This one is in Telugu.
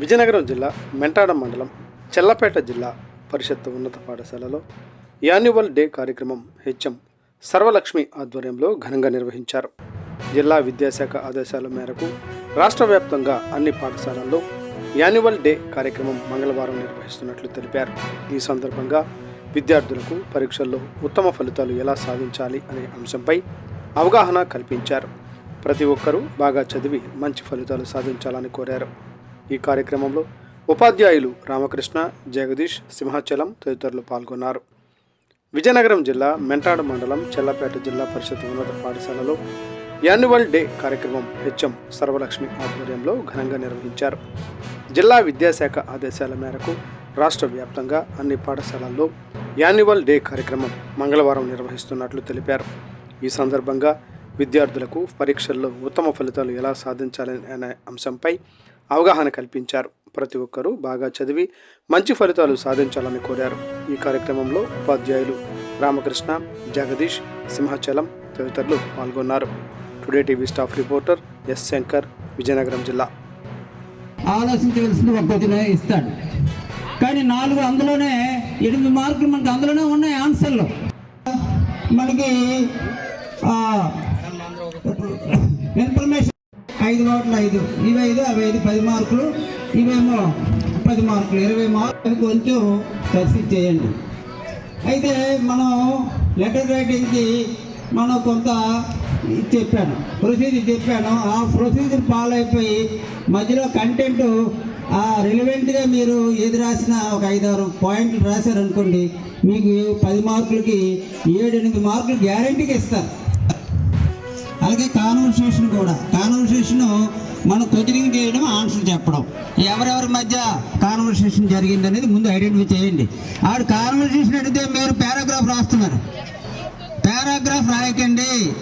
విజయనగరం జిల్లా మెంటాడ మండలం చెల్లపేట జిల్లా పరిషత్ ఉన్నత పాఠశాలలో యాన్యువల్ డే కార్యక్రమం హెచ్ఎం సర్వలక్ష్మి ఆధ్వర్యంలో ఘనంగా నిర్వహించారు. జిల్లా విద్యాశాఖ ఆదేశాల మేరకు రాష్ట్ర వ్యాప్తంగా అన్ని పాఠశాలల్లో యాన్యువల్ డే కార్యక్రమం మంగళవారం నిర్వహిస్తున్నట్లు తెలిపారు. ఈ సందర్భంగా విద్యార్థులకు పరీక్షల్లో ఉత్తమ ఫలితాలు ఎలా సాధించాలి అనే అంశంపై అవగాహన కల్పించారు. ప్రతి ఒక్కరూ బాగా చదివి మంచి ఫలితాలు సాధించాలని కోరారు. ఈ కార్యక్రమంలో ఉపాధ్యాయులు రామకృష్ణ జగదీష్ సింహాచలం తదితరులు పాల్గొన్నారు. విజయనగరం జిల్లా మెంటాడు మండలం చెల్లపేట జిల్లా పరిషత్ ఉన్నత పాఠశాలలో యాన్యువల్ డే కార్యక్రమం హెచ్ఎం సర్వలక్ష్మి ఆధ్వర్యంలో ఘనంగా నిర్వహించారు. జిల్లా విద్యాశాఖ ఆదేశాల మేరకు రాష్ట్ర వ్యాప్తంగా అన్ని పాఠశాలల్లో యాన్యువల్ డే కార్యక్రమం మంగళవారం నిర్వహిస్తున్నట్లు తెలిపారు. ఈ సందర్భంగా విద్యార్థులకు పరీక్షల్లో ఉత్తమ ఫలితాలు ఎలా సాధించాలని అనే అంశంపై అవగాహన కల్పించారు. ప్రతి ఒక్కరూ బాగా చదివి మంచి ఫలితాలు సాధించాలని కోరారు. ఈ కార్యక్రమంలో ఉపాధ్యాయులు రామకృష్ణ జగదీష్ సింహాచలం తదితరులు పాల్గొన్నారు. Today TV staff reporter S Shankar Vizianagaram జిల్లా. ఆలోచించవలసింది ఇస్తాడు. కానీ నాలుగు అందులోనే ఎనిమిది మార్కులు మనకి అందులోనే ఉన్నాయి ఆన్సర్లు. మనకి ఐదు ఓట్లు ఐదు ఇవి ఐదు అవి ఐదు పది మార్కులు. ఇవేమో పది మార్కులు ఇరవై మార్కులు కొంచెం కసి చేయండి. అయితే మనం లెటర్ రైటింగ్కి మనం కొంత ఇది చెప్పాను ప్రొసీజర్ చెప్పాను. ఆ ప్రొసీజర్ ఫాలో అయిపోయి మధ్యలో కంటెంట్ ఆ రిలవెంట్గా మీరు ఏది రాసినా ఒక ఐదారు పాయింట్లు రాశారనుకోండి మీకు పది మార్కులకి ఏడు ఎనిమిది మార్కులు గ్యారంటీకి ఇస్తారు. అలాగే కాన్వర్సేషన్ కూడా కాన్వర్సేషన్ మనం క్వశ్చనింగ్ చేయడం ఆన్సర్ చెప్పడం. ఎవరెవరి మధ్య కాన్వర్సేషన్ జరిగింది అనేది ముందు ఐడెంటిఫై చేయండి. ఆడు కాన్వర్సేషన్ అడిగితే మీరు పారాగ్రాఫ్ రాస్తున్నారు. పారాగ్రాఫ్ రాయకండి.